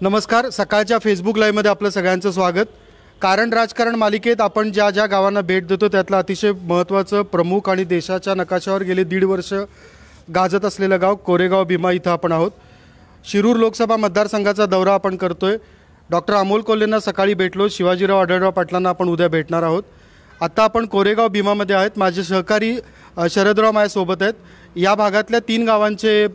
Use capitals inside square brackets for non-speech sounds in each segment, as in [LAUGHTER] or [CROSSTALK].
नमस्कार सकाळच्या फेसबुक लाईव्हमध्ये आपलं सगळ्यांचं स्वागत. कारण राजकारण मालिकेत आपण ज्या ज्या गावांना भेट देतो त्यातलं अतिशय महत्त्वाचं प्रमुख आणि देशाच्या नकाशावर गेले दीड वर्ष गाजत असलेलं गाव कोरेगाव भीमा इथं आपण आहोत. शिरूर लोकसभा मतदारसंघाचा दौरा आपण करतोय. डॉक्टर अमोल कोल्हेंना सकाळी भेटलो. शिवाजीराव आढळराव पाटलांना आपण उद्या भेटणार आहोत. आता आपण कोरेगाव भीमामध्ये आहेत. माझे सहकारी शरदराव माझ्यासोबत आहेत. या भागातल्या तीन गावांचे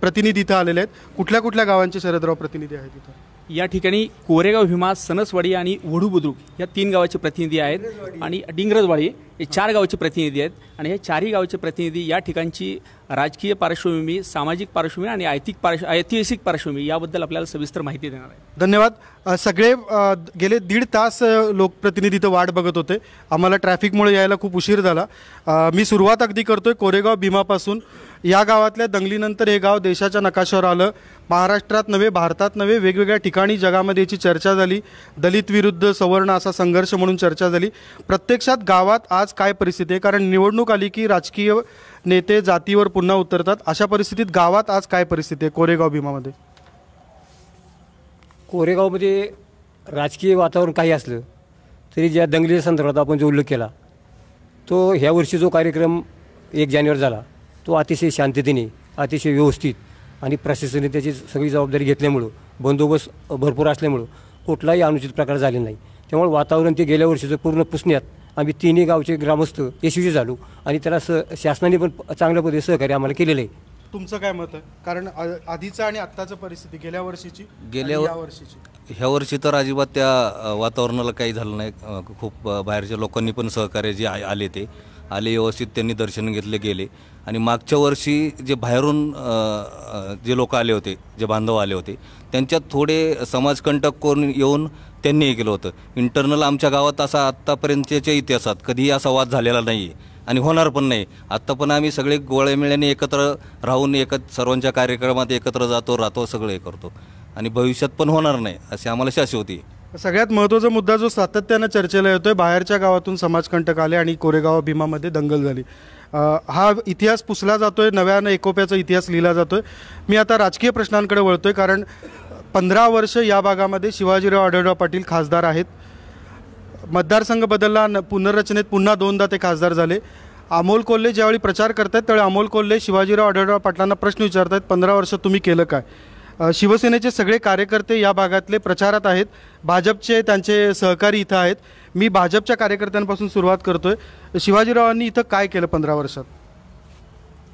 प्रतिनिधी इथं आलेले आहेत. कुठल्या कुठल्या गावांचे शरदराव प्रतिनिधी आहेत इथं? या ठिकाणी कोरेगाव भीमा सणसवाडी आणि वडू बुद्रुक या तीन गावाचे प्रतिनिधी आहेत. आणि डिंग्रजवाडी हे चार गावाचे प्रतिनिधी आहेत. आणि हे चारही गावाचे प्रतिनिधी या ठिकाणची राजकीय पार्श्वभूमी सामाजिक पार्श्वभूमी आणि आर्थिक पार्श्व ऐतिहासिक पार्श्वभूमी याबद्दल आपल्याला सविस्तर माहिती देणार आहे. धन्यवाद. सगळे गेले दीड तास लोकप्रतिनिधी इथं वाट बघत होते. आम्हाला ट्रॅफिकमुळे यायला खूप उशीर झाला. मी सुरुवात अगदी करतोय कोरेगाव भीमापासून. या गावातल्या दंगलीनंतर हे गाव देशाच्या नकाशावर आलं. महाराष्ट्रात नव्हे भारतात नव्हे वेगवेगळ्या ठिकाणी जगामध्ये याची चर्चा झाली. दलित विरुद्ध सवर्ण असा संघर्ष म्हणून चर्चा झाली. प्रत्यक्षात गावात आज काय परिस्थिती आहे? कारण निवडणूक आली की राजकीय नेते जातीवर पुन्हा उतरतात. अशा परिस्थितीत गावात आज काय परिस्थिती आहे कोरेगाव भीमामध्ये? कोरेगावमध्ये राजकीय वातावरण काही असलं तरी ज्या दंगलीच्या संदर्भात आपण जो उल्लेख केला तो ह्या वर्षी जो कार्यक्रम एक जानेवारी झाला तो अतिशय शांततेने अतिशय व्यवस्थित आणि प्रशासनाने त्याची सगळी जबाबदारी घेतल्यामुळं बंदोबस्त भरपूर असल्यामुळं कुठलाही अनुचित प्रकार झाले नाही. त्यामुळे वातावरण ते गेल्या वर्षीचं पूर्ण पुसण्यात आम्ही तिन्ही गावचे ग्रामस्थ यशस्वी झालो. आणि त्याला स शासनाने पण चांगल्या पद्धतीने सहकार्य आम्हाला केलेलं आहे. तुमचं काय मत आहे? कारण आ- आधीचं आणि आत्ताचं परिस्थिती गेल्या वर्षीची गेल्या वर्षीची. ह्या वर्षी तर अजिबात त्या अ, वातावरणाला काही झालं नाही. अ, खूप अ, बाहेरच्या लोकांनी पण सहकार्य जे आ- आले ते. आले व्यवस्थित त्यांनी दर्शन घेतले गेले. आणि मागच्या वर्षी जे बाहेरून जे लोक आले होते जे बांधव आले होते त्यांच्यात थोडे समाजकंटक कोण येऊन त्यांनी हे केलं होतं. इंटरनल आमच्या गावात असा आत्तापर्यंतच्या इतिहासात कधीही असा वाद झालेला नाही आहे आणि होणार पण नाही. आत्ता पण आम्ही सगळे गोळ्यामिळ्याने एकत्र राहून एकत्र सर्वांच्या कार्यक्रमात एकत्र जातो राहतो सगळं हे करतो. आणि भविष्यात पण होणार नाही अशी आम्हाला शाश्वती आहे. सगळ्यात महत्त्वाचा मुद्दा जो सातत्यानं चर्चेला येतोय बाहेरच्या गावातून समाजकंटक आले आणि कोरेगाव भीमामध्ये दंगल झाली. हा इतिहास पुसला जातोय नव्यानं एकोप्याचा इतिहास लिहिला जातोय. मी आता राजकीय प्रश्नांकडे वळतोय कारण पंधरा वर्ष या भागामध्ये शिवाजीराव आढळराव पाटील खासदार आहेत. मतदारसंघ बदलला न- पुनर्रचनेत पुन्हा दोनदा ते खासदार झाले. अमोल कोल्हे ज्यावेळी प्रचार करतायत त्यावेळी अमोल कोल्हे शिवाजीराव आढळराव पाटलांना प्रश्न विचारतायत पंधरा वर्ष तुम्ही केलं काय? शिवसेनेचे सगळे कार्यकर्ते या भागातले प्रचारात आहेत. भाजपचे त्यांचे सहकारी इथं आहेत. मी भाजपच्या कार्यकर्त्यांपासून सुरुवात करतोय. शिवाजीरावांनी इथं काय केलं पंधरा वर्षात?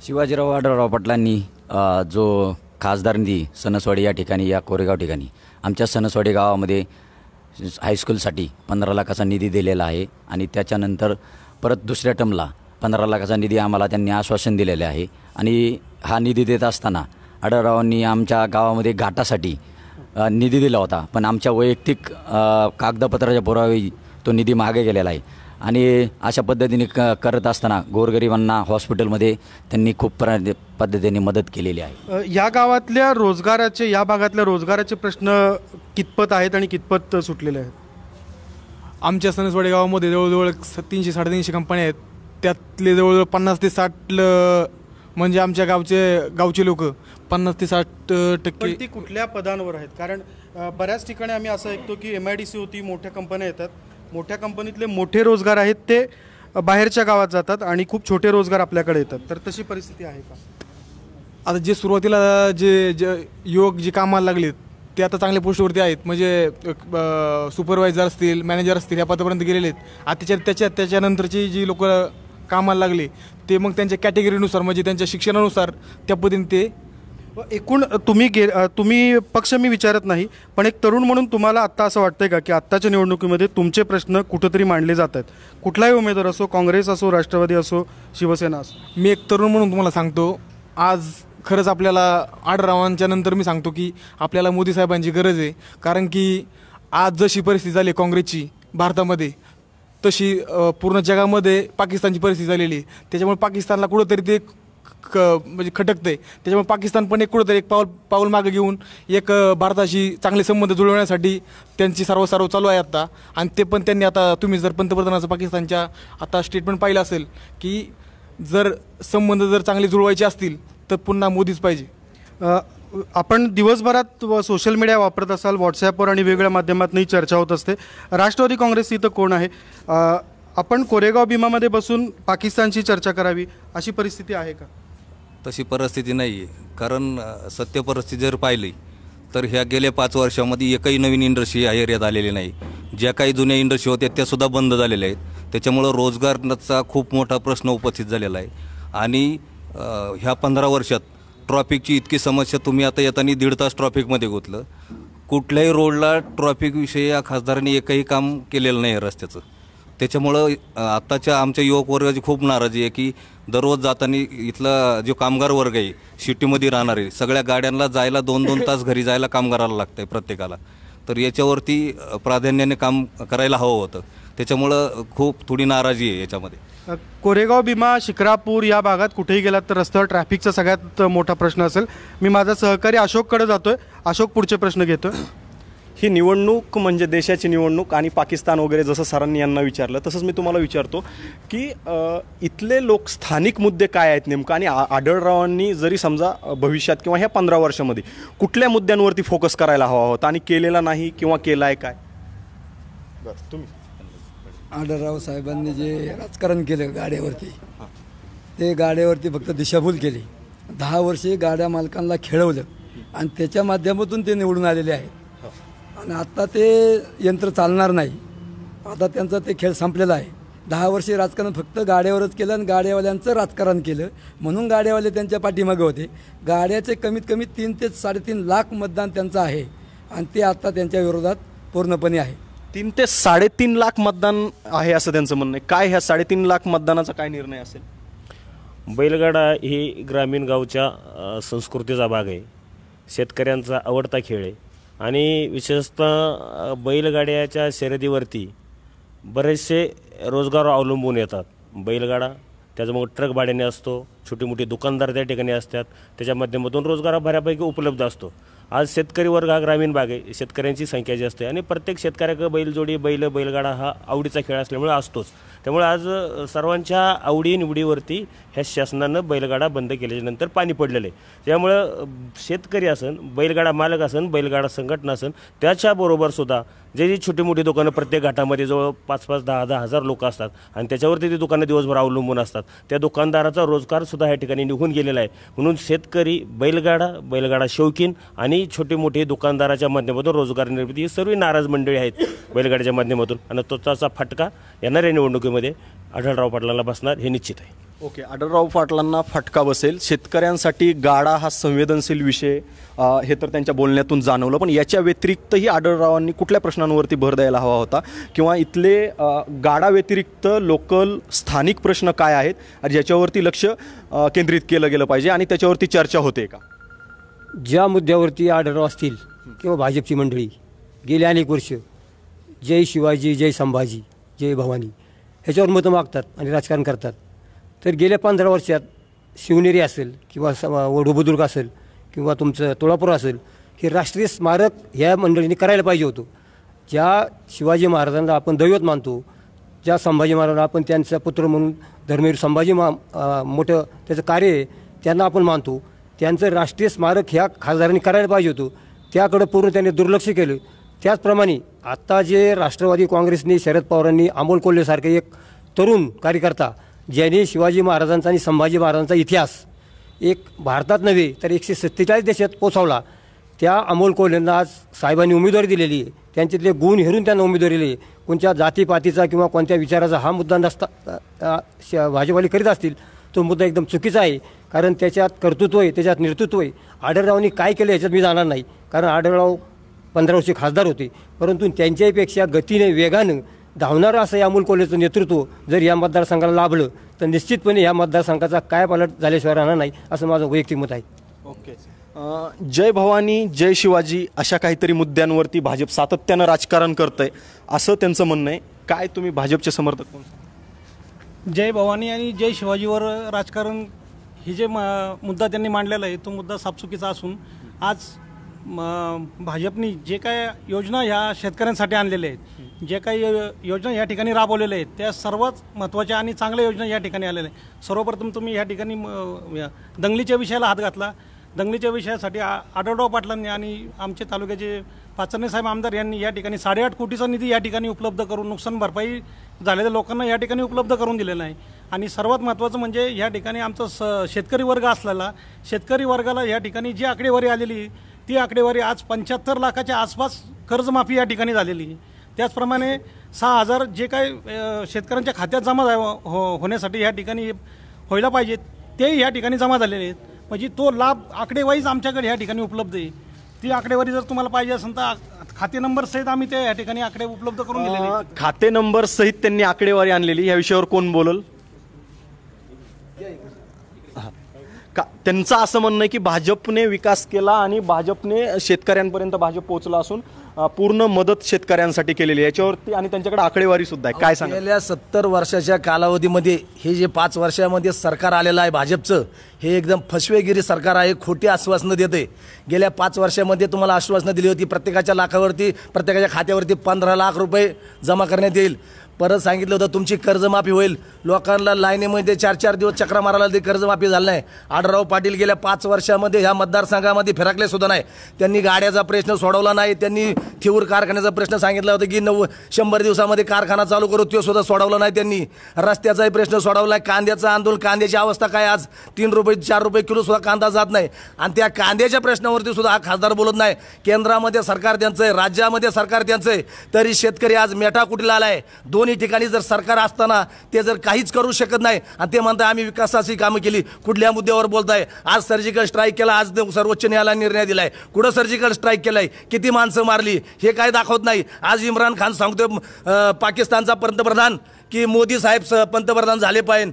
शिवाजीराव आढळराव पाटलांनी जो खासदार निधी सणसवाडी या ठिकाणी या कोरेगाव ठिकाणी आमच्या सणसवाडी गावामध्ये हायस्कूलसाठी पंधरा लाखाचा निधी दिलेला आहे आणि त्याच्यानंतर परत दुसऱ्या टर्मला पंधरा लाखाचा निधी आम्हाला त्यांनी आश्वासन दिलेले आहे. आणि हा निधी देत असताना आढळरावांनी आमच्या गावामध्ये घाटासाठी निधी दिला होता. पण आमच्या वैयक्तिक कागदपत्राच्या पुरावे तो निधी मागे गेलेला आहे. आणि अशा पद्धतीने क करत असताना गोरगरिबांना हॉस्पिटलमध्ये त्यांनी खूप प्र पद्धतीने मदत केलेली आहे. या गावातल्या रोजगाराचे या भागातल्या रोजगाराचे प्रश्न कितपत आहेत आणि कितपत सुटलेले आहेत? आमच्या सणसवाडी गावामध्ये जवळजवळ स- तीनशे साडेतीनशे कंपन्या आहेत. त्यातले जवळजवळ पन्नास ते साठ ल- म्हणजे आमच्या गावचे गावचे लोक पन्नास ते साठ टक्के. पण ती कुठल्या पदांवर आहेत? कारण अ, बऱ्याच ठिकाणी आम्ही असं ऐकतो की एम आय डी सी होती मोठ्या कंपन्या येतात. मोठ्या कंपनीतले मोठे रोजगार आहेत ते अ, बाहेरच्या गावात जातात आणि खूप छोटे रोजगार आपल्याकडे येतात. तर तशी परिस्थिती आहे का? आता जे सुरुवातीला जे जे युवक जे कामाला लागलेत ते आता चांगल्या पोस्टवरती आहेत. म्हणजे सुपरवायझर असतील मॅनेजर असतील या पदापर्यंत गेलेले आहेत. आता त्याच्या त्याच्या त्याच्यानंतरची जी लोक कामाला लागले ते मग त्यांच्या कॅटेगरीनुसार म्हणजे त्यांच्या शिक्षणानुसार त्या पद्धतीने ते एकूण तुम्ही गे तुम्ही पक्ष मी विचारत नाही पण एक तरुण म्हणून तुम्हाला आत्ता असं वाटतंय का की आत्ताच्या निवडणुकीमध्ये तुमचे प्रश्न कुठंतरी मांडले जात आहेत कुठलाही उमेदवार असो काँग्रेस असो राष्ट्रवादी असो शिवसेना असो. मी एक तरुण म्हणून तुम्हाला सांगतो आज खरंच आपल्याला आडरावांच्या नंतर मी सांगतो की आपल्याला मोदी साहेबांची गरज आहे. कारण की आज जशी परिस्थिती झाली काँग्रेसची भारतामध्ये तशी पूर्ण जगामध्ये पाकिस्तानची परिस्थिती झालेली आहे. त्याच्यामुळे पाकिस्तानला कुठंतरी ते क म्हणजे खटकते त्याच्यामुळे पाकिस्तान पण एक कुठंतरी एक पाऊल पाऊल मागे घेऊन एक भारताशी चांगले संबंध जुळवण्यासाठी त्यांची सर्व सर्व चालू आहे आता. आणि ते पण त्यांनी आता तुम्ही जर पंतप्रधानाचं पाकिस्तानच्या आता स्टेटमेंट पाहिलं असेल की जर संबंध जर चांगले जुळवायचे असतील तर पुन्हा मोदीच पाहिजे. आपण दिवसभरात व सोशल मीडिया वापरत असाल व्हॉट्सॲपवर आणि वेगवेगळ्या माध्यमातूनही चर्चा होत असते. राष्ट्रवादी काँग्रेस इथं कोण आहे? आपण कोरेगाव भीमामध्ये बसून पाकिस्तानची चर्चा करावी अशी परिस्थिती आहे का? तशी परिस्थिती नाही. आहे कारण सत्य परिस्थिती जर पाहिली तर ह्या गेल्या पाच वर्षामध्ये एकही नवीन इंडस्ट्री या एरियात आलेली नाही. ज्या काही जुन्या इंडस्ट्री होत्या त्यासुद्धा बंद झालेल्या आहेत. त्याच्यामुळं रोजगाराचा खूप मोठा प्रश्न उपस्थित झालेला आहे. आणि ह्या पंधरा वर्षात ट्रॉफिकची इतकी समस्या तुम्ही आता येताना दीड तास ट्रॉफिकमध्ये गुंतलं. कुठल्याही रोडला ट्रॉफिकविषयी या खासदारांनी एकही काम केलेलं नाही आहे रस्त्याचं. त्याच्यामुळं आत्ताच्या आमच्या युवक वर्गाची खूप नाराजी आहे की दररोज जाताना इथला जो कामगार वर्ग आहे सिटीमध्ये राहणारे सगळ्या गाड्यांना जायला दोन दोन [LAUGHS] तास घरी जायला कामगाराला लागतं आहे प्रत्येकाला. तर याच्यावरती प्राधान्याने काम करायला हवं होतं. त्याच्यामुळं खूप थोडी नाराजी आहे याच्यामध्ये. कोरेगाव भीमा शिक्रापूर या भागात कुठेही गेलात तर रस्त्यावर ट्रॅफिकचा सगळ्यात मोठा प्रश्न असेल. मी माझा सहकारी अशोककडे जातोय. अशोक पुढचे प्रश्न घेतोय. ही निवडणूक म्हणजे देशाची निवडणूक आणि पाकिस्तान वगैरे जसं सरांनी यांना विचारलं तसंच मी तुम्हाला विचारतो की अ, इथले लोक स्थानिक मुद्दे काय आहेत नेमकं? आणि आ- आढळरावांनी जरी समजा अ, भविष्यात किंवा ह्या पंधरा वर्षामध्ये कुठल्या मुद्द्यांवरती फोकस करायला हवा होता आणि केलेला नाही किंवा केला आहे काय? बस तुम्ही. आढळराव साहेबांनी जे राजकारण केलं गाड्यावरती ते गाड्यावरती फक्त दिशाभूल केली. दहा वर्षे गाड्या मालकांना खेळवलं आणि त्याच्या माध्यमातून ते निवडून आलेले आहेत. आणि आत्ता ते यंत्र चालणार नाही. आता त्यांचा ते खेळ संपलेला आहे. दहा वर्षे राजकारण फक्त गाड्यावरच केलं आणि गाड्यावाल्यांचं राजकारण केलं. म्हणून गाड्यावाले त्यांच्या पाठीमागे होते. गाड्याचे कमीत कमी तीन ते साडेतीन लाख मतदान त्यांचं आहे. आणि ते आत्ता त्यांच्या विरोधात पूर्णपणे आहे. तीन ते साडेतीन लाख मतदान आहे असं त्यांचं म्हणणं आहे. काय ह्या साडेतीन लाख मतदानाचा काय निर्णय असेल? बैलगाडा ही ग्रामीण गावच्या अ, संस्कृतीचा भाग आहे. शेतकऱ्यांचा आवडता खेळ आहे. आणि विशेषतः अ, बैलगाड्याच्या शर्यतीवरती बरेचसे रोजगार अवलंबून येतात. बैलगाडा त्याच्यामुळे ट्रक भाड्याने असतो छोटी मोठी दुकानदार त्या ठिकाणी असतात त्याच्या माध्यमातून रोजगार बऱ्यापैकी उपलब्ध असतो. आज शेतकरी वर्ग हा ग्रामीण भाग आहे. शेतकऱ्यांची संख्या जास्त आहे. आणि प्रत्येक शेतकऱ्याकडे बैलजोडी बैल बैलगाडा हा आवडीचा खेळ असल्यामुळे असतोच. त्यामुळे आज सर्वांच्या आवडी निवडीवरती ह्या शासनानं बैलगाडा बंद केल्याच्यानंतर पाणी पडलेलं आहे. त्यामुळं शेतकरी असन बैलगाडा मालक असन बैलगाडा संघटना असन त्याच्याबरोबर सुद्धा जे जी छोटी मोठी दुकानं प्रत्येक घाटामध्ये जवळ पाच पाच दहा दहा हजार लोक असतात आणि त्याच्यावरती ती दुकानं दिवसभर अवलंबून असतात. त्या दुकानदाराचा रोजगारसुद्धा या ठिकाणी निघून गेलेला आहे. म्हणून शेतकरी बैलगाडा बैलगाडा शौकीन आणि छोटे मोठे दुकानदाराच्या माध्यमातून रोजगार निर्मिती ही सर्व नाराज मंडळी आहेत बैलगाड्याच्या माध्यमातून. आणि त्वचाचा फटका येणाऱ्या निवडणुकीमध्ये आढळराव पाटलाला बसणार हे निश्चित आहे. ओके आढळराव पाटलांना फटका बसेल. शेतकऱ्यांसाठी गाडा हा संवेदनशील विषय अ, हे तर त्यांच्या बोलण्यातून जाणवलं. पण याच्या व्यतिरिक्तही आढळरावांनी कुठल्या प्रश्नांवरती भर द्यायला हवा होता? किंवा इथले अ, गाडा व्यतिरिक्त लोकल स्थानिक प्रश्न काय आहेत? आणि ज्याच्यावरती लक्ष अ, केंद्रित केलं गेलं पाहिजे आणि त्याच्यावरती चर्चा होते का? ज्या मुद्द्यावरती आढळराव असतील किंवा भाजपची मंडळी गेली अनेक वर्ष जय शिवाजी जय संभाजी जय भवानी ह्याच्यावर मतं मागतात आणि राजकारण करतात. तर गेल्या पंधरा वर्षात शिवनेरी असेल किंवा स वडूबुद्रुक असेल किंवा तुमचं तुळापूर असेल हे राष्ट्रीय स्मारक ह्या मंडळींनी करायला पाहिजे होतं. ज्या शिवाजी महाराजांना आपण दैवत मानतो ज्या संभाजी महाराजांना आपण त्यांचा पुत्र म्हणून धर्मवीर संभाजी मा मोठं त्याचं कार्य आहे त्यांना आपण मानतो. त्यांचं राष्ट्रीय स्मारक ह्या खासदारांनी करायला पाहिजे होतं. त्याकडं पूर्ण त्यांनी दुर्लक्ष केलं. त्याचप्रमाणे आत्ता जे राष्ट्रवादी काँग्रेसने शरद पवारांनी अमोल कोल्हेसारखे एक तरुण कार्यकर्ता ज्याने शिवाजी महाराजांचा आणि संभाजी महाराजांचा इतिहास एक भारतात नव्हे तर एकशे सत्तेचाळीस देशात पोचवला त्या अमोल कोल्हेंना आज साहेबांनी उमेदवारी दिलेली आहे. त्यांच्यातले गुण हेरून त्यांना उमेदवारी दिली कोणत्या जातीपातीचा किंवा कोणत्या विचाराचा हा मुद्दा नसता अ, श- करीत असतील तो मुद्दा एकदम चुकीचा आहे. कारण त्याच्यात कर्तृत्व आहे त्याच्यात नेतृत्व आहे. आढळरावांनी काय केलं याच्यात मी जाणार नाही. कारण आढळराव पंधरा वर्षी खासदार होते. परंतु त्यांच्याहीपेक्षा गतीने वेगानं धावणारं असं या अमोल कोल्हेचं नेतृत्व जर या मतदारसंघाला लाभलं तर निश्चितपणे या मतदारसंघाचा काय पालट झाल्याशिवाय राहणार नाही असं माझं वैयक्तिक मत आहे. ओके. अ, जय भवानी जय शिवाजी अशा काहीतरी मुद्द्यांवरती भाजप सातत्यानं राजकारण करतंय असं त्यांचं म्हणणं आहे. काय तुम्ही भाजपचे समर्थक कोण जय भवानी आणि जय शिवाजीवर राजकारण हे जे म- मुद्दा त्यांनी मांडलेला आहे तो मुद्दा साफचुकीचा असून आज भाजपनी जे काय योजना ह्या शेतकऱ्यांसाठी आणलेल्या आहेत जे काही यो- योजना या ठिकाणी राबवलेल्या आहेत त्या सर्वच महत्त्वाच्या आणि चांगल्या योजना या ठिकाणी आलेल्या आहेत. सर्वप्रथम तुम्ही या ठिकाणी दंगलीच्या विषयाला हात घातला. दंगलीच्या विषयासाठी आ- आढळराव पाटलांनी आणि आमचे तालुक्याचे पाचरणे साहेब आमदार यांनी या ठिकाणी साडेआठ कोटीचा निधी या ठिकाणी उपलब्ध करून नुकसान भरपाई झालेल्या लोकांना या ठिकाणी उपलब्ध करून दिलेला आहे आणि सर्वात महत्त्वाचं म्हणजे या ठिकाणी आमचा स शेतकरी वर्ग असलेला शेतकरी वर्गाला या ठिकाणी जी आकडेवारी आलेली ती आकडेवारी आज पंच्याहत्तर लाखाच्या आसपास कर्जमाफी या ठिकाणी झालेली आहे. त्याचप्रमाणे सहा हजार जे काय शेतकऱ्यांच्या खात्यात जमा झा- हो होण्यासाठी या ठिकाणी व्हायला पाहिजे तेही या ठिकाणी जमा झालेले आहेत. म्हणजे तो लाभ आकडेवाईज आमच्याकडे या ठिकाणी उपलब्ध आहे. ती आकडेवारी जर तुम्हाला पाहिजे असेल तर खाते नंबर सहित आम्ही ते या ठिकाणी आकडे उपलब्ध करून दिलेले खाते नंबर सहित त्यांनी आकडेवारी आणलेली. या विषयावर कोण बोलल? का त्यांचं असं म्हणणं आहे की भाजपने विकास केला आणि भाजपने शेतकऱ्यांपर्यंत भाजप पोहोचला असून पूर्ण मदत शेतकऱ्यांसाठी केलेली आहे. याच्यावरती आणि त्यांच्याकडे आकडेवारी सुद्धा आहे. काय सांगा गेल्या सत्तर वर्षाच्या कालावधीमध्ये हे जे पाच वर्षामध्ये सरकार आलेलं आहे भाजपचं हे एकदम फसवेगिरी सरकार आहे खोटी आश्वासनं देते. गेल्या पाच वर्षामध्ये तुम्हाला आश्वासनं दिली होती प्रत्येकाच्या लाखावरती प्रत्येकाच्या खात्यावरती पंधरा लाख रुपये जमा करण्यात येईल. परत सांगितलं होतं तुमची कर्जमाफी होईल. लोकांना लाईनीमध्ये चार चार दिवस चक्रा मारायला ते कर्जमाफी झालं नाही. आडराव पाटील गेल्या पाच वर्षामध्ये ह्या मतदारसंघामध्ये फिरकले सुद्धा नाही. त्यांनी गाड्याचा प्रश्न सोडवला नाही. त्यांनी थिऊर कारखान्याचा प्रश्न सांगितला होता की नव्व शंभर दिवसामध्ये कारखाना चालू करू तो सुद्धा सोडवला नाही त्यांनी. रस्त्याचाही प्रश्न सोडवला कांद्याचं आंदोलन कांद्याची अवस्था काय आज? तीन रुपये चार रुपये किलो सुद्धा कांदा जात नाही. आणि त्या कांद्याच्या प्रश्नावरती सुद्धा हा खासदार बोलत नाही. केंद्रामध्ये सरकार त्यांचं आहे राज्यामध्ये सरकार त्यांचं आहे. तरी शेतकरी आज मेटाकुटीला आला आहे दोन दोन्ही ठिकाणी जर सरकार असताना ते जर काहीच करू शकत नाही आणि ते म्हणताय आम्ही विकासाची कामं केली कुठल्या मुद्द्यावर बोलताय? आज सर्जिकल स्ट्राईक केला आज सर्वोच्च न्यायालयाने निर्णय दिलाय. कुठं सर्जिकल स्ट्राईक केलाय? किती माणसं मारली? हे काय दाखवत नाही. आज इम्रान खान सांगतोय पाकिस्तानचा पंतप्रधान की मोदी साहेब पंतप्रधान झाले पाहिजे.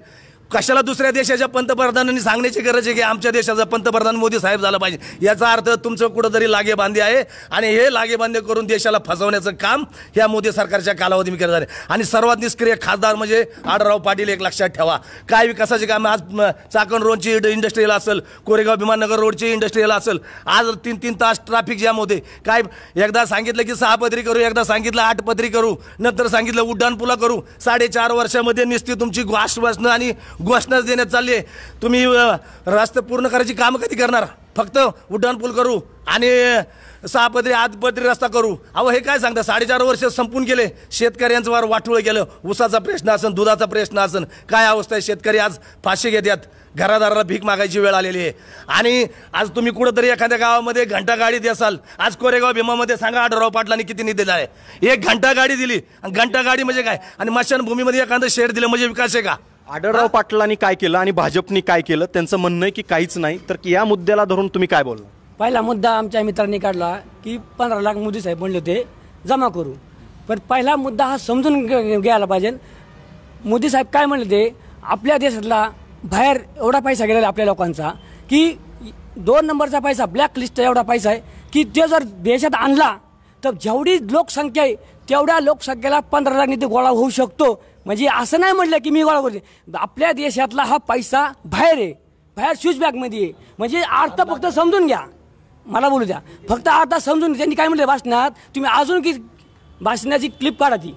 कशाला दुसऱ्या देशाच्या पंतप्रधानांनी सांगण्याची गरज आहे की आमच्या देशाचा पंतप्रधान मोदी साहेब झाला पाहिजे? याचा अर्थ तुमचं कुठंतरी लागेबांधे आहे आणि हे लागेबांधे करून देशाला फसवण्याचं काम ह्या मोदी सरकारच्या कालावधी करत आहे. आणि सर्वात निष्क्रिय खासदार म्हणजे आडराव पाटील एक लक्षात ठेवा. काय विकासाचे काम? आज चाकण रोडची इंडस्ट्रीयल असेल कोरेगाव विमाननगर रोडची इंडस्ट्रीयल असेल आज तीन तीन तास ट्रॅफिक जॅम होते. काय एकदा सांगितलं की सहा पदरी करू एकदा सांगितलं आठ पदरी करू नंतर सांगितलं उड्डाणपुला करू. साडेचार वर्षामध्ये निस्ती तुमची आश्वासनं आणि घोषणाच देण्यात चालली आहे. तुम्ही रस्ते पूर्ण करायची कामं कधी करणार? फक्त उड्डाणपूल करू आणि सहा पदरी आठ पदरी रस्ता करू. अहो हे काय सांगता? साडेचार वर्ष संपून गेले. शेतकऱ्यांचं वार वाटुळं गेलं. ऊसाचा प्रश्न असन दुधाचा प्रश्न असन. काय अवस्था आहे? शेतकरी आज फाशी घेतात घरादाराला भीक मागायची वेळ आलेली आहे. आणि आज तुम्ही कुठंतरी एखाद्या गावामध्ये घंटा गाडी देसाल. आज कोरेगाव भीमामध्ये सांगा आढळराव पाटलांनी किती निधी दिला आहे एक घंटा गाडी दिली. आणि घंटा गाडी म्हणजे काय? आणि मशानभूमीमध्ये एखादं शेड दिलं म्हणजे विकास आहे का? आढळराव पाटलांनी काय केलं आणि भाजपनी काय केलं त्यांचं म्हणणं आहे की काहीच नाही. तर या मुद्द्याला धरून तुम्ही काय बोलला पहिला मुद्दा आमच्या मित्रांनी काढला की पंधरा लाख मोदी साहेब म्हणले होते जमा करू. पण पहिला मुद्दा हा समजून घ्यायला पाहिजे. मोदी साहेब काय म्हणले ते आपल्या देशातला बाहेर एवढा पैसा गेलेला आपल्या लोकांचा की दोन नंबरचा पैसा ब्लॅक लिस्ट एवढा पैसा आहे की ते जर देशात आणला तर जेवढी लोकसंख्या आहे तेवढ्या लोकसंख्येला पंधरा लाख निधी गोळा होऊ शकतो. म्हणजे असं नाही म्हटलं की मी गोळा करते आपल्या देशातला हा पैसा बाहेर आहे. बाहेर शूज बॅगमध्ये आहे. म्हणजे अर्थ फक्त समजून घ्या. मला बोलू द्या. फक्त आता समजून त्यांनी काय म्हटलं भाषणात? तुम्ही अजून की भाषणाची क्लिप काढा ती.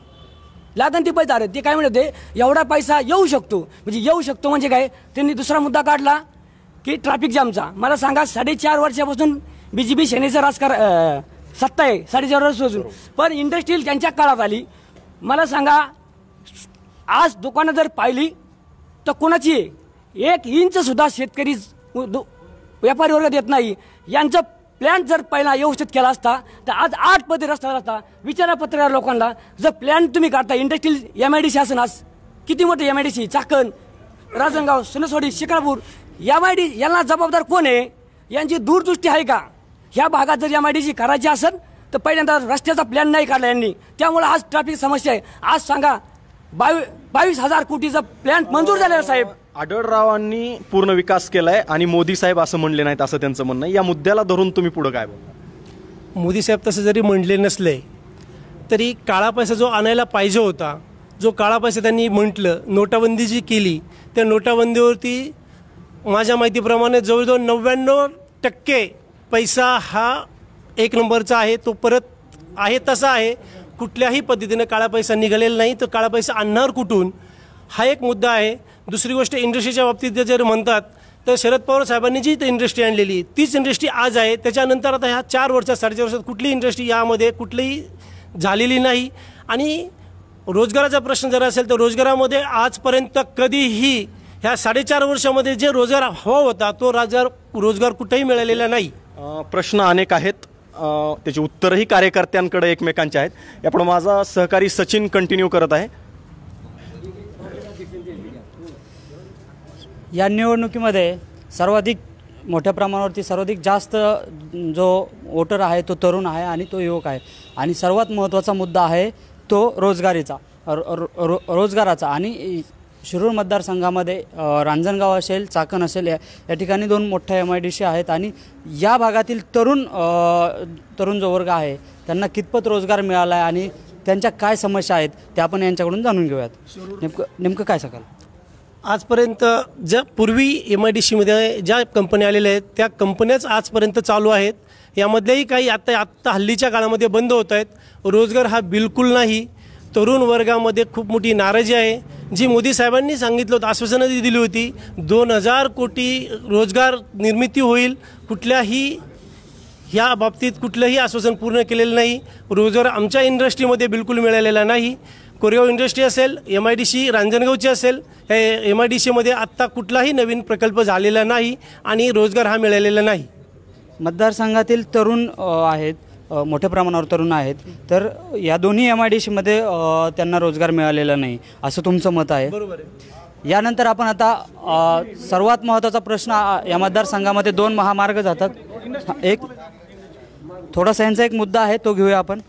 लागन ती पैसा अरे ते काय म्हणत होते? एवढा पैसा येऊ शकतो. म्हणजे येऊ शकतो म्हणजे काय? त्यांनी दुसरा मुद्दा काढला की ट्रॅफिक जामचा मला सांगा साडेचार वर्षापासून बी जे पी सेनेचं राजकार सत्ता आहे. साडेचार वर्षापासून. पण इंडस्ट्रील त्यांच्या काळात आली. मला सांगा आज दुकानं जर पाहिली तर कोणाची? एक इंच सुद्धा शेतकरी व्यापारी वर्ग देत नाही. यांचं प्लॅन जर पहिला व्यवस्थित केला असता तर आज आठ पदे रस्ता असता विचारा पत्रकार लोकांना जर प्लॅन तुम्ही काढता industrial M I D C असं आज किती मोठे M I D C Chakan Rajangaon Sunaswadi Shikapur M I D यांना जबाबदार कोण आहे? यांची दूरदृष्टी आहे का? ह्या भागात जर एम आय डी सी करायची असेल तर पहिल्यांदा रस्त्याचा प्लॅन नाही काढला यांनी. त्यामुळे आज ट्रॅफिक समस्या आहे. आज सांगा बावीस बावीस हजार कोटीचा प्लॅन मंजूर झालेला साहेब. आढळरावांनी पूर्ण विकास केलाय आणि मोदी साहेब असं म्हणले नाहीत असं त्यांचं म्हणणं आहे. या मुद्द्याला धरून तुम्ही पुढे काय बोलता? मोदी साहेब तसं जरी म्हणले नसले तरी काळा पैसा जो आणायला पाहिजे होता जो काळा पैसा त्यांनी म्हटलं नोटाबंदी जी केली त्या नोटाबंदीवरती माझ्या माहितीप्रमाणे जवळजवळ नव्याण्णव टक्के पैसा हा एक नंबरचा आहे तो परत आहे तसा आहे. कुठल्याही पद्धतीनं काळा पैसा निघालेला नाही तर काळा पैसा आणणार कुठून? हा एक मुद्दा आहे. दुसरी गोष्ट इंडस्ट्रीच्या बाबतीत ते जर म्हणतात तर शरद पवार साहेबांनी जी इंडस्ट्री आणलेली तीच इंडस्ट्री आज आहे. त्याच्यानंतर आता ह्या चार वर्षात साडेचार वर्षात कुठली इंडस्ट्री यामध्ये कुठलीही झालेली नाही. आणि रोजगाराचा प्रश्न जर असेल तर रोजगारामध्ये आजपर्यंत कधीही ह्या साडेचार वर्षामध्ये जे रोजगार हवा होता तो रोजगार रोजगार कुठेही मिळालेला नाही. प्रश्न अनेक आहेत. त्याची उत्तरही कार्यकर्त्यांकडे एकमेकांचे आहेत. यापुढे माझा सहकारी सचिन कंटिन्यू करत आहे. या निवडणुकीमध्ये सर्वाधिक मोठ्या प्रमाणावरती सर्वाधिक जास्त जो वोटर आहे तो तरुण आहे आणि तो युवक आहे. आणि सर्वात महत्त्वाचा मुद्दा आहे तो रोजगारीचा रो- रो- रो- रोजगाराचा. आणि शिरूर मतदारसंघामध्ये रांजणगाव असेल चाकण असेल या या ठिकाणी दोन मोठ्या एम आय डी सी आहेत आणि या भागातील तरुण तरुण जो वर्ग आहे त्यांना कितपत रोजगार मिळाला आहे आणि त्यांच्या काय समस्या आहेत त्या आपण यांच्याकडून जाणून घेऊयात. नेमकं नेमकं काय सांगाल आजपर्यंत ज्या पूर्वी एम आय डी सीमध्ये ज्या कंपन्या आलेल्या आहेत त्या कंपन्याच आजपर्यंत चालू आहेत. यामधल्याही काही आत्ता आत्ता हल्लीच्या काळामध्ये बंद होत आहेत. रोजगार हा बिलकुल नाही. तरुण वर्गामध्ये खूप मोठी नाराजी आहे. जी मोदी साहेबांनी सांगितलं होतं आश्वासनं जी दिली होती दोन हजार कोटी रोजगार निर्मिती होईल कुठल्याही ह्या बाबतीत कुठलंही आश्वासन पूर्ण केलेलं नाही. रोजगार आमच्या इंडस्ट्रीमध्ये बिलकुल मिळालेला नाही. कोरेगाव इंडस्ट्री असेल एम आय डी सी रांजणगावची असेल हे एम आय डी सीमध्ये आत्ता कुठलाही नवीन प्रकल्प झालेला नाही आणि रोजगार हा मिळालेला नाही. मतदारसंघातील तरुण आहेत. मोठ्या प्रमाणावर तरुण आहेत. तर या दोन्ही एम आय डी सीमध्ये त्यांना रोजगार मिळालेला नाही असं तुमचं मत आहे? बरोबर आहे. यानंतर आपण आता सर्वात महत्त्वाचा प्रश्न या मतदारसंघामध्ये दोन महामार्ग जातात. एक थोडासा यांचा एक मुद्दा आहे तो घेऊया आपण.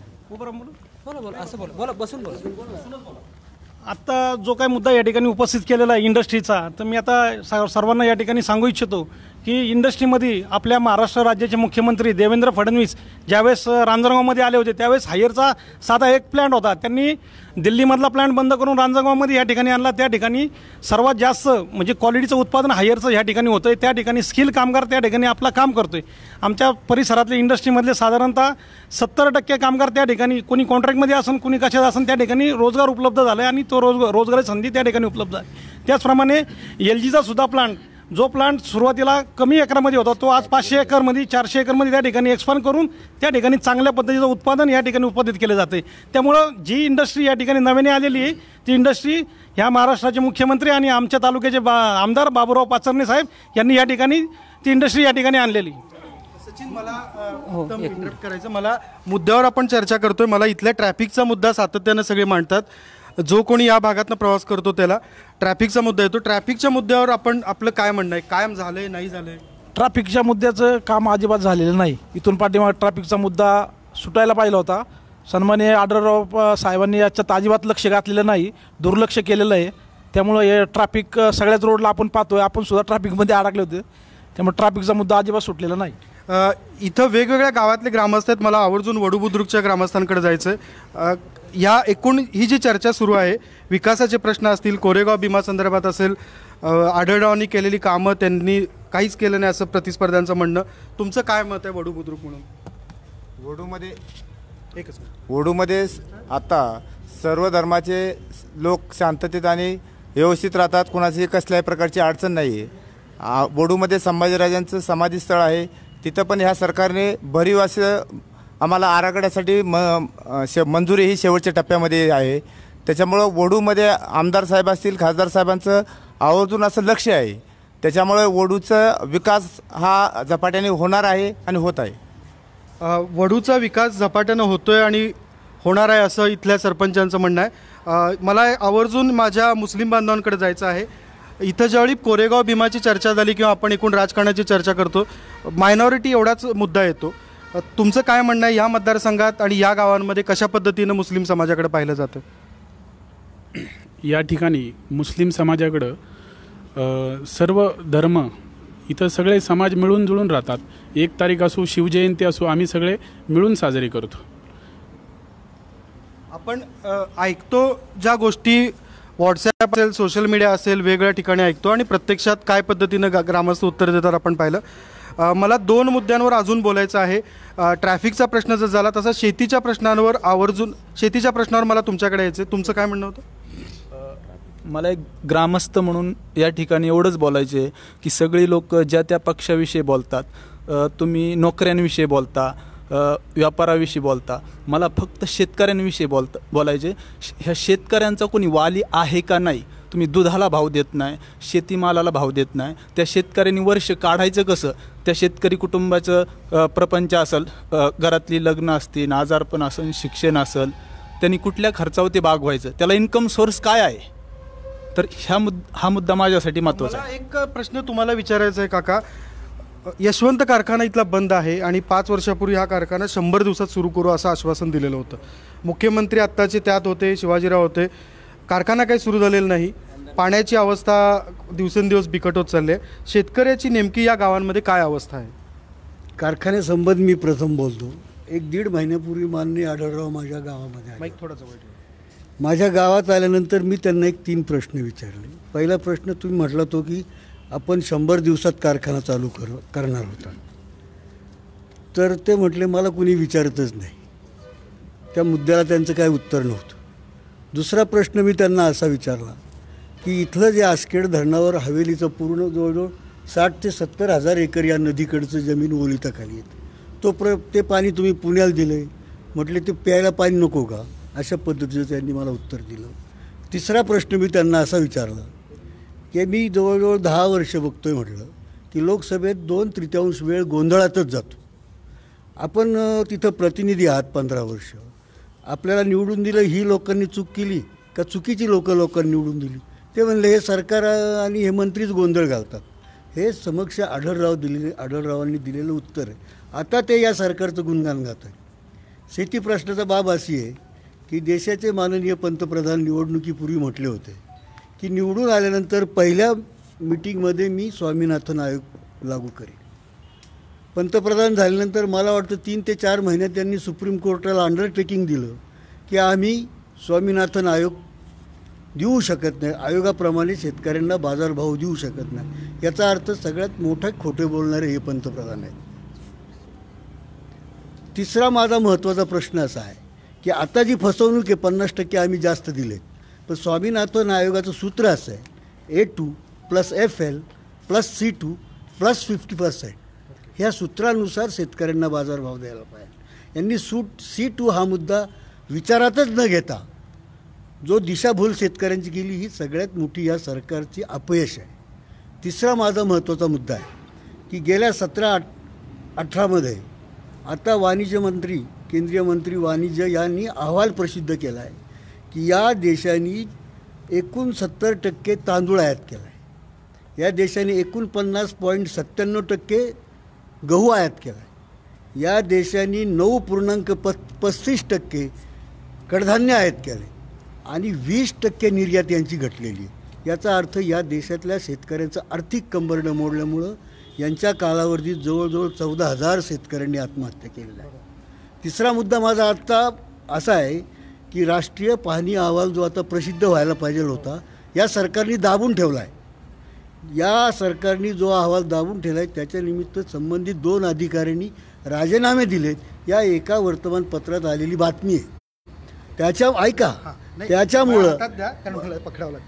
आत्ता जो काही मुद्दा या ठिकाणी उपस्थित केलेला आहे इंडस्ट्रीचा तर मी आता सर्वांना या ठिकाणी सांगू इच्छितो की इंडस्ट्रीमध्ये आपल्या महाराष्ट्र राज्याचे मुख्यमंत्री देवेंद्र फडणवीस ज्यावेळेस रांजणगावमध्ये आले होते त्यावेळेस हायरचा साधा एक प्लॅन्ट होता. त्यांनी दिल्लीमधला प्लॅन्ट बंद करून रांजणगावमध्ये या ठिकाणी आणला. त्या ठिकाणी सर्वात जास्त म्हणजे क्वालिटीचं उत्पादन हायरचं ह्या ठिकाणी होतं आहे त्या ठिकाणी स्किल कामगार त्या ठिकाणी आपलं काम करतो आहे आमच्या परिसरातले इंडस्ट्रीमधले साधारणतः सत्तर टक्के कामगार त्या ठिकाणी कोणी कॉन्ट्रॅक्टमध्ये असून कोणी कशात असून त्या ठिकाणी रोजगार उपलब्ध झाला आहे आणि तो रोजगार रोजगाराची संधी त्या ठिकाणी उपलब्ध आहे. त्याचप्रमाणे एल जीचा सुद्धा प्लांट जो प्लांट सुरुवातीला कमी एकरामध्ये होता तो आज पाचशे एकरमध्ये चारशे एकरमध्ये त्या ठिकाणी एक्सपांड करून त्या ठिकाणी चांगल्या पद्धतीचं उत्पादन या ठिकाणी उत्पादित केलं जाते त्यामुळं जी इंडस्ट्री या ठिकाणी नव्याने आलेली आहे ती इंडस्ट्री ह्या महाराष्ट्राचे मुख्यमंत्री आणि आमच्या तालुक्याचे बा आमदार बाबूराव पाचरणे साहेब यांनी या ठिकाणी ती इंडस्ट्री या ठिकाणी आणलेली. सचिन मला इंटरप्ट करायचं. मला मुद्द्यावर आपण चर्चा करतोय. मला इथल्या ट्रॅफिकचा मुद्दा सातत्यानं सगळे मांडतात. जो कोणी या भागातनं प्रवास करतो त्याला ट्रॅफिकचा मुद्दा येतो ट्रॅफिकच्या मुद्द्यावर आपण आपलं काय म्हणणं आहे? कायम झालंय नाही झालंय? ट्रॅफिकच्या मुद्द्याचं काम अजिबात झालेलं नाही. इथून पाठीमागे ट्रॅफिकचा मुद्दा सुटायला पाहिला होता. सन्माननीय आढळराव साहेबांनी याच्यात अजिबात लक्ष घातलेलं नाही दुर्लक्ष केलेलं आहे. त्यामुळं हे ट्रॅफिक सगळ्याच रोडला आपण पाहतोय. आपण सुद्धा ट्रॅफिकमध्ये अडकले होते. त्यामुळे ट्रॅफिकचा मुद्दा अजिबात सुटलेला नाही. इथं वेगवेगळ्या गावातले ग्रामस्थ आहेत. मला आवर्जून वडूबुद्रुकच्या ग्रामस्थांकडे जायचं आहे या एकूण ही जी चर्चा सुरू आहे विकासाचे प्रश्न असतील कोरेगाव भीमा संदर्भात असेल अ, आढळरावांनी केलेली कामं त्यांनी काहीच केलं नाही असं प्रतिस्पर्ध्यांचं म्हणणं. तुमचं काय मत आहे वडूबुद्रुक म्हणून? वडूमध्ये एकच. वडूमध्ये आता सर्व धर्माचे लोक शांततेत आणि व्यवस्थित राहतात. कोणाची कसल्याही प्रकारची अडचण नाही आहे वडूमध्ये संभाजीराजांचं समाधीस्थळ आहे. तिथं पण ह्या सरकारने भरीव असं आम्हाला आराखड्यासाठी म शे मंजुरी ही शेवटच्या टप्प्यामध्ये आहे. त्याच्यामुळं वडूमध्ये आमदार साहेब असतील खासदार साहेबांचं आवर्जून असं लक्ष आहे. त्याच्यामुळे वडूचा विकास हा झपाट्याने होणार आहे आणि होत आहे. वडूचा विकास झपाट्यानं होतोय आणि होणार आहे असं इथल्या सरपंचांचं म्हणणं आहे. मला आवर्जून माझ्या मुस्लिम बांधवांकडे जायचं आहे. इथं ज्यावेळी कोरेगाव भीमाची चर्चा झाली किंवा आपण एकूण राजकारणाची चर्चा करतो मायनॉरिटी एवढाच मुद्दा येतो. तुमचं काय म्हणणं आहे या मतदारसंघात आणि या गावांमध्ये कशा पद्धतीनं मुस्लिम समाजाकडे पाहिलं जातं? या ठिकाणी मुस्लिम समाजाकडं सर्व धर्म इथं सगळे समाज मिळून जुळून राहतात. एक तारीख असो शिवजयंती असो आम्ही सगळे मिळून साजरी करतो. आपण ऐकतो ज्या गोष्टी व्हॉट्सॲप असेल सोशल मीडिया असेल वेगवेगळ्या ठिकाणी ऐकतो आणि प्रत्यक्षात काय पद्धतीनं ग्रामस्थ उत्तर देतात आपण पाहिलं. मला दोन मुद्द्यांवर अजून बोलायचं आहे. ट्रॅफिकचा प्रश्न जर झाला तसा शेतीच्या प्रश्नांवर आवर्जून शेतीच्या प्रश्नावर मला तुमच्याकडे यायचं आहे. तुमचं काय म्हणणं होतं? मला एक ग्रामस्थ म्हणून या ठिकाणी एवढंच बोलायचे आहे की सगळी लोक ज्या त्या पक्षाविषयी बोलतात तुम्ही नोकऱ्यांविषयी बोलता व्यापाराविषयी बोलता मला फक्त शेतकऱ्यांविषयी बोलता बोलायचे. ह्या शेतकऱ्यांचा कोणी वाली आहे का नाही तुम्ही दुधाला भाव देत नाही शेतीमालाला भाव देत नाही. त्या शेतकऱ्यांनी वर्ष काढायचं कसं? त्या शेतकरी कुटुंबाचं प्रपंच असेल घरातली लग्न असतील आजारपण असेल शिक्षण असेल त्यांनी कुठल्या खर्चावर ते बागवायचं त्याला इन्कम सोर्स काय आहे? तर ह्या मुद हा मुद्दा माझ्यासाठी महत्त्वाचा आहे. एक प्रश्न तुम्हाला विचारायचा आहे काका. यशवंत कारखाना इथला बंद आहे आणि पाच वर्षापूर्वी हा कारखाना शंभर दिवसात सुरू करू असं आश्वासन दिलेलं होतं. मुख्यमंत्री आत्ताचे त्यात होते शिवाजीराव होते. कारखाना काही सुरू झालेला नाही. पाण्याची अवस्था दिवसेंदिवस बिकट होत चालली आहे. शेतकऱ्याची नेमकी या गावांमध्ये काय अवस्था आहे? कारखान्यासंबंध मी प्रथम बोलतो. एक दीड महिन्यापूर्वी माननीय आढळराव माझ्या गावामध्ये थोडा जवळ. माझ्या गावात आल्यानंतर मी त्यांना एक तीन प्रश्न विचारले. पहिला प्रश्न तुम्ही म्हटला तो की आपण शंभर दिवसात कारखाना चालू कर करणार होता. तर ते म्हटले मला कुणी विचारतच नाही. त्या मुद्द्याला त्यांचं काय उत्तर नव्हतं. दुसरा प्रश्न मी त्यांना असा विचारला की इथलं जे आसखेड धरणावर हवेलीचं पूर्ण जवळजवळ साठ ते सत्तर हजार एकर या नदीकडचं जमीन ओलिताखाली येते. तो प्र ते पाणी तुम्ही पुण्याला दिलं आहे म्हटले ते प्यायला पाणी नको का? अशा पद्धतीचं त्यांनी मला उत्तर दिलं. तिसरा प्रश्न मी त्यांना असा विचारला की मी जवळजवळ दहा वर्ष बघतोय म्हटलं की लोकसभेत दोन तृतीयांश वेळ गोंधळातच जातो. आपण तिथं प्रतिनिधी आहात पंधरा वर्ष. आपल्याला निवडून दिलं ही लोकांनी चूक केली का चुकीची लोकं लोकांनी निवडून दिली? ते म्हणले हे सरकार आणि हे मंत्रीच गोंधळ घालतात. हे समक्ष आढळराव दिलेले आढळरावांनी दिलेलं उत्तर आहे. आता ते या सरकारचं गुणगान गात आहे शेती प्रश्नाचा बाब अशी आहे की देशाचे माननीय पंतप्रधान निवडणुकीपूर्वी म्हटले होते की निवडून आल्यानंतर पहिल्या मिटिंगमध्ये मी स्वामीनाथन आयोग लागू करेन. पंतप्रधान झाल्यानंतर मला वाटतं तीन ते चार महिन्यात त्यांनी सुप्रीम कोर्टाला अंडरटेकिंग दिलं की आम्ही स्वामीनाथन आयोग देऊ शकत नाही. आयोगाप्रमाणे शेतकऱ्यांना बाजारभाव देऊ शकत नाही. याचा अर्थ सगळ्यात मोठं खोटे बोलणारे हे पंतप्रधान आहेत. तिसरा माझा महत्त्वाचा प्रश्न असा आहे की आता जी फसवणूक आहे पन्नास टक्के आम्ही जास्त दिलेत. पण स्वामीनाथन आयोगाचं सूत्र असं आहे A two plus F L plus C two plus fifty percent ह्या सूत्रानुसार शेतकऱ्यांना बाजारभाव द्यायला पाहिजे. यांनी सूट सी टू हा मुद्दा विचारातच न घेता जो दिशाभूल शेतकऱ्यांची केली ही सगळ्यात मोठी या सरकारची अपयश आहे. तिसरा माझा महत्त्वाचा मुद्दा आहे की गेल्या सतरा आठ अठरामध्ये आता वाणिज्य मंत्री केंद्रीय मंत्री वाणिज्य यांनी अहवाल प्रसिद्ध केला आहे की या देशाने एकूण सत्तर टक्के तांदूळ आयात केला आहे या देशाने एकोणपन्नास पॉईंट सत्त्याण्णव टक्के गहू आयात केला आहे या देशाने नऊ पूर्णांक प पस्तीस टक्के कडधान्य आयात केले आणि वीस टक्के निर्यात यांची घटलेली आहे. याचा अर्थ या देशातल्या शेतकऱ्यांचं आर्थिक कंबरडं मोडल्यामुळं यांच्या कालावधीत जवळजवळ चौदा हजार शेतकऱ्यांनी आत्महत्या केलेल्या आहे तिसरा मुद्दा माझा आत्ता असा आहे की राष्ट्रीय पाहणी अहवाल जो आता प्रसिद्ध व्हायला पाहिजे होता या सरकारने दाबून ठेवला आहे या सरकारने जो अहवाल दाबून ठेवला आहे त्याच्या निमित्त संबंधित दोन अधिकाऱ्यांनी राजीनामे दिलेत. या एका वर्तमानपत्रात आलेली बातमी आहे. त्याच्या ऐका त्याच्यामुळं.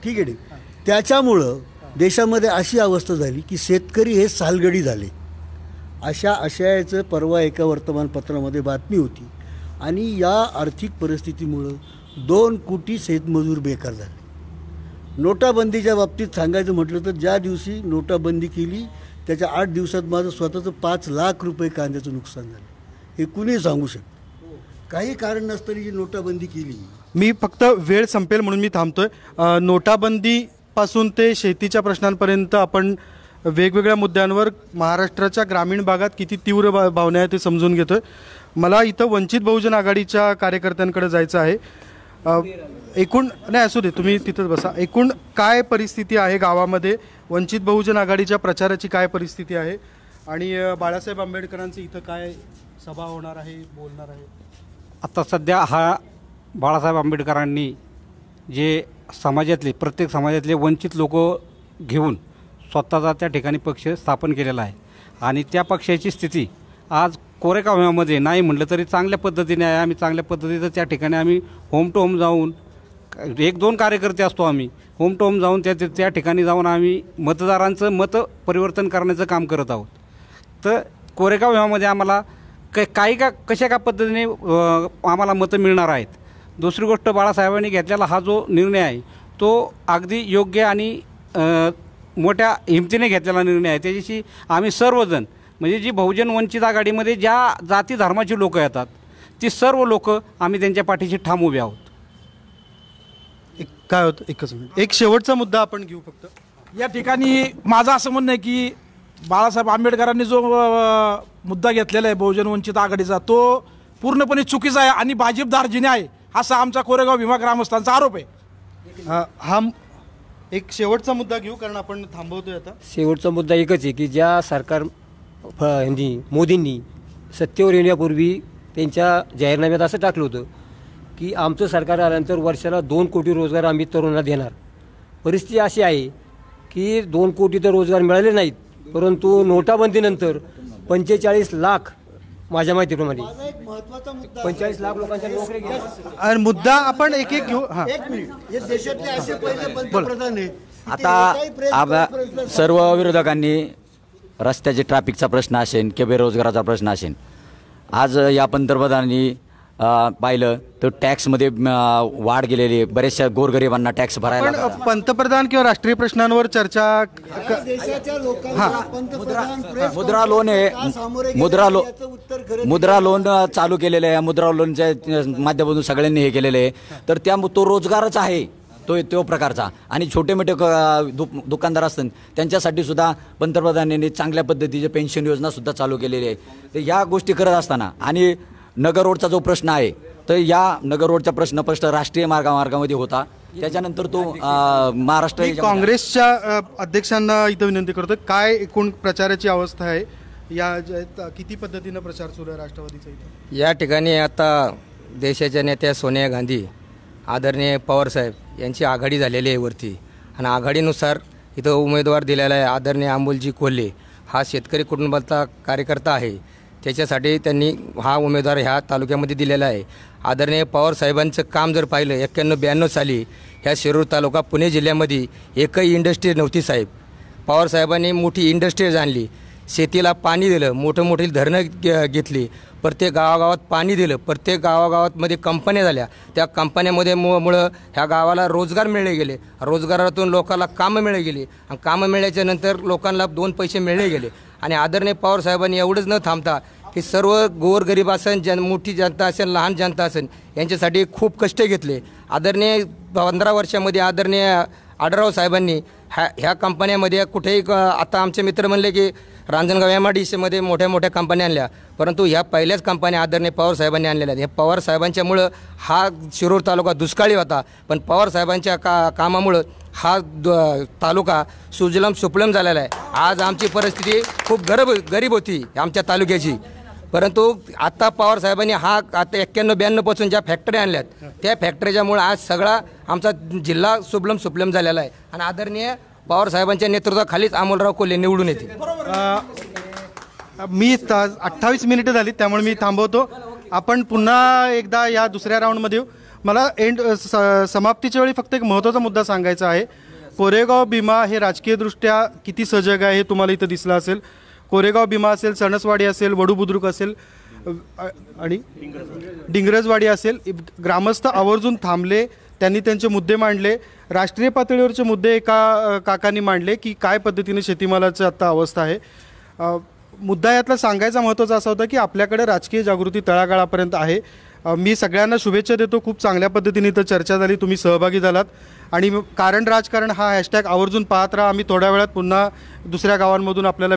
ठीक आहे ठीक. त्याच्यामुळं देशामध्ये अशी अवस्था झाली की शेतकरी हे सालगडी झाले. अशा आशयाचं परवा एका वर्तमानपत्रामध्ये बातमी होती. आणि या आर्थिक परिस्थितीमुळं दोन कोटी शेतमजूर बेकार झाले. नोटाबंदीच्या बाबतीत सांगायचं म्हटलं तर ज्या दिवशी नोटाबंदी केली त्याच्या आठ दिवसात माझं स्वतःचं पाच लाख रुपये कांद्याचं नुकसान झालं. हे कुणी सांगू शकतं काही कारण नसताना जी नोटाबंदी केली. मी फक्त वेळ संपेल म्हणून मी थांबतोय. नोटाबंदीपासून ते शेतीच्या प्रश्नांपर्यंत आपण वेगवेगळ्या मुद्द्यांवर महाराष्ट्राच्या ग्रामीण भागात किती तीव्र भा- भावना आहे ते समजून घेतोय. मला इथं वंचित बहुजन आघाडीच्या कार्यकर्त्यांकडे जायचं आहे. एकूण नाही असू दे तुम्ही तिथंच बसा. एकूण काय परिस्थिती आहे गावामध्ये? वंचित बहुजन आघाडीच्या प्रचाराची काय परिस्थिती आहे? आणि बाळासाहेब आंबेडकरांचं इथं काय सभा होणार आहे बोलणार आहे? आता सध्या हा बाळासाहेब आंबेडकरांनी जे समाजातले प्रत्येक समाजातले वंचित लोक घेऊन स्वतःचा त्या ठिकाणी पक्ष स्थापन केलेला आहे. आणि त्या पक्षाची स्थिती आज कोरेगावामध्ये नाही म्हटलं तरी चांगल्या पद्धतीने आहे. आम्ही चांगल्या पद्धतीचं त्या ठिकाणी आम्ही होम टू होम जाऊन एक दोन कार्यकर्ते असतो आम्ही. होम टू होम जाऊन त्या त्या- ठिकाणी जाऊन आम्ही मतदारांचं मत परिवर्तन करण्याचं काम करत आहोत. तर कोरेगाव विभागामध्ये आम्हाला क काही का कशा का पद्धतीने आम्हाला मतं मिळणार आहेत? दुसरी गोष्ट बाळासाहेबांनी घेतलेला हा जो निर्णय आहे तो अगदी योग्य आणि मोठ्या हिमतीने घेतलेला निर्णय आहे. त्याच्याशी आम्ही सर्वजण म्हणजे जी बहुजन वंचित आघाडीमध्ये ज्या जाती धर्माची लोकं येतात ती सर्व लोक आम्ही त्यांच्या पाठीशी ठाम उभे आहोत. एक काय होतं? एकच मिनिट. एक शेवटचा मुद्दा आपण घेऊ फक्त. या ठिकाणी माझं असं म्हणणं आहे की बाळासाहेब आंबेडकरांनी जो मुद्दा घेतलेला आहे बहुजन वंचित आघाडीचा तो पूर्णपणे चुकीचा आहे आणि भाजप दार्जिने आहे असा आमचा कोरेगाव भीमा ग्रामस्थांचा आरोप आहे. हा हा एक शेवटचा मुद्दा घेऊ कारण आपण थांबवतोय आता. शेवटचा मुद्दा एकच आहे की ज्या सरकार फ- ह्यांनी मोदींनी सत्तेवर येण्यापूर्वी त्यांच्या जाहीरनाम्यात असं टाकलं होतं की आमचं सरकार आल्यानंतर वर्षाला दोन कोटी रोजगार आम्ही तरुणांना देणार. परिस्थिती अशी आहे की दोन कोटी तर रोजगार मिळाले नाहीत परंतु नोटाबंदीनंतर पंचेचाळीस लाख माझ्या माहितीप्रमाणे. पंचेचाळीस लाख लोकांच्या नोकऱ्या आणि मुद्दा आपण एक एक घेऊ हा. एक मिनिट. हे देशातले असे पहिले पंतप्रधान आहेत. आता सर्व विरोधकांनी रस्त्याचे ट्रॅफिकचा प्रश्न असेल किंवा बेरोजगाराचा प्रश्न असेल आज या पंतप्रधानांनी पाहिलं तर टॅक्समध्ये वाढ गेलेली आहे. बऱ्याचशा गोरगरिबांना टॅक्स भरायला. पंतप्रधान किंवा राष्ट्रीय प्रश्नांवर चर्चा प्रेस मुद्रा लोन आहे. मुद्रा लोन मुद्रा लोन चालू केलेलं आहे. मुद्रा लोनच्या माध्यमातून सगळ्यांनी हे केलेलं आहे. तर त्या तो रोजगारच आहे. तो तो प्रकारचा. आणि छोटे मोठे क- दु दुकानदार असतात त्यांच्यासाठी सुद्धा पंतप्रधानांनी चांगल्या पद्धतीची पेन्शन योजना सुद्धा चालू केलेली आहे. तर या गोष्टी करत असताना आणि नगर रोडचा जो प्रश्न आहे तर या नगर रोडचा प्रश्न प्रश्न राष्ट्रीय मार्गा मार्गामध्ये होता. त्याच्यानंतर तो महाराष्ट्र मी काँग्रेसच्या अध्यक्षांना इथं विनंती करतो काय एकूण प्रचाराची अवस्था आहे? या ज्या- किती पद्धतीनं प्रचार सुरू आहे राष्ट्रवादीचा इथं? या ठिकाणी आता देशाच्या नेत्या सोनिया गांधी आदरणीय पवारसाहेब यांची आघाडी झालेली आहे वरती. आणि आघाडीनुसार इथं उमेदवार दिलेला आहे आदरणीय आंबोलजी कोल्हे. हा शेतकरी कुटुंबाचा कार्यकर्ता आहे. त्याच्यासाठी त्यांनी हा उमेदवार ह्या तालुक्यामध्ये दिलेला आहे. आदरणीय पवारसाहेबांचं काम जर पाहिलं एक्क्याण्णव ब्याण्णव साली ह्या शिरूर तालुका पुणे जिल्ह्यामध्ये एकही इंडस्ट्री नव्हती साहेब. पवारसाहेबांनी मोठी इंडस्ट्रीज आणली. शेतीला पाणी दिलं मोठं मोठी धरणं घे- घेतली प्रत्येक गावागावात पाणी दिलं प्रत्येक गावागावातमध्ये कंपन्या झाल्या. त्या कंपन्यामध्ये मु मुळं ह्या गावाला रोजगार मिळले गेले. रोजगारातून लोकांना कामं मिळले गेली. आणि कामं मिळाल्याच्या नंतर लोकांना दोन पैसे मिळले गेले. आणि आदरणीय पवारसाहेबांनी एवढंच न थांबता की सर्व गोरगरीब असेल जन मोठी जनता असेल लहान जनता असेल यांच्यासाठी खूप कष्ट घेतले. आदरणीय पंधरा वर्षामध्ये आदरणीय आडराव साहेबांनी ह्या ह्या कंपन्यामध्ये कुठेही क- आता आमचे मित्र म्हणले की रांजणगाव एम आर डी सीमध्ये मोठ्या मोठ्या कंपन्या आणल्या. परंतु ह्या पहिल्याच कंपन्या आदरणीय पवार साहेबांनी आणलेल्या आहेत. हे पवार साहेबांच्यामुळं हा शिरूर तालुका दुष्काळी होता. पण पवार साहेबांच्या का कामामुळं हा द- तालुका सुजलम सुप्लम झालेला आहे. आज आमची परिस्थिती खूप गरब गरीब होती आमच्या तालुक्याची. परंतु आता पवार साहेबांनी हा आता एक्क्याण्णव ब्याण्णवपासून ज्या फॅक्टरी आणल्यात त्या फॅक्टरीच्यामुळे आज सगळा आमचा जिल्हा सुबलम सुप्लम झालेला आहे. आणि आदरणीय पवारसाहेबांच्या नेतृत्वाखालीच अमोलराव कोल्हे निवडून येतील. मी अठ्ठावीस मिनिटं झाली त्यामुळे मी थांबवतो. आपण पुन्हा एकदा या दुसऱ्या राऊंडमध्ये येऊ. मला एंड स- समाप्तीच्या वेळी फक्त एक महत्त्वाचा मुद्दा सांगायचा आहे. कोरेगाव भीमा हे राजकीयदृष्ट्या किती सजग आहे हे तुम्हाला इथं दिसलं असेल. कोरेगाव भीमा असेल सणसवाडी असेल वडू बुद्रुक असेल आणि? डिंगरजवाडी असेल. ग्रामस्थ आवर्जून थांबले. त्यांनी त्यांचे मुद्दे मांडले. राष्ट्रीय पातळीवरचे मुद्दे एका काकांनी मांडले की काय पद्धतीने शेतीमालाची आत्ता अवस्था आहे. मुद्दा यातला सांगायचा महत्त्वाचा असा होता की आपल्याकडे राजकीय जागृती तळागाळापर्यंत आहे. मी सगळ्यांना शुभेच्छा देतो. खूप चांगल्या पद्धतीने इथं चर्चा झाली. तुम्ही सहभागी झालात. आणि कारण राजकारण हा हॅशटॅग आवर्जून पाहत राहा. आम्ही थोड्या वेळात पुन्हा दुसऱ्या गावांमधून आपल्याला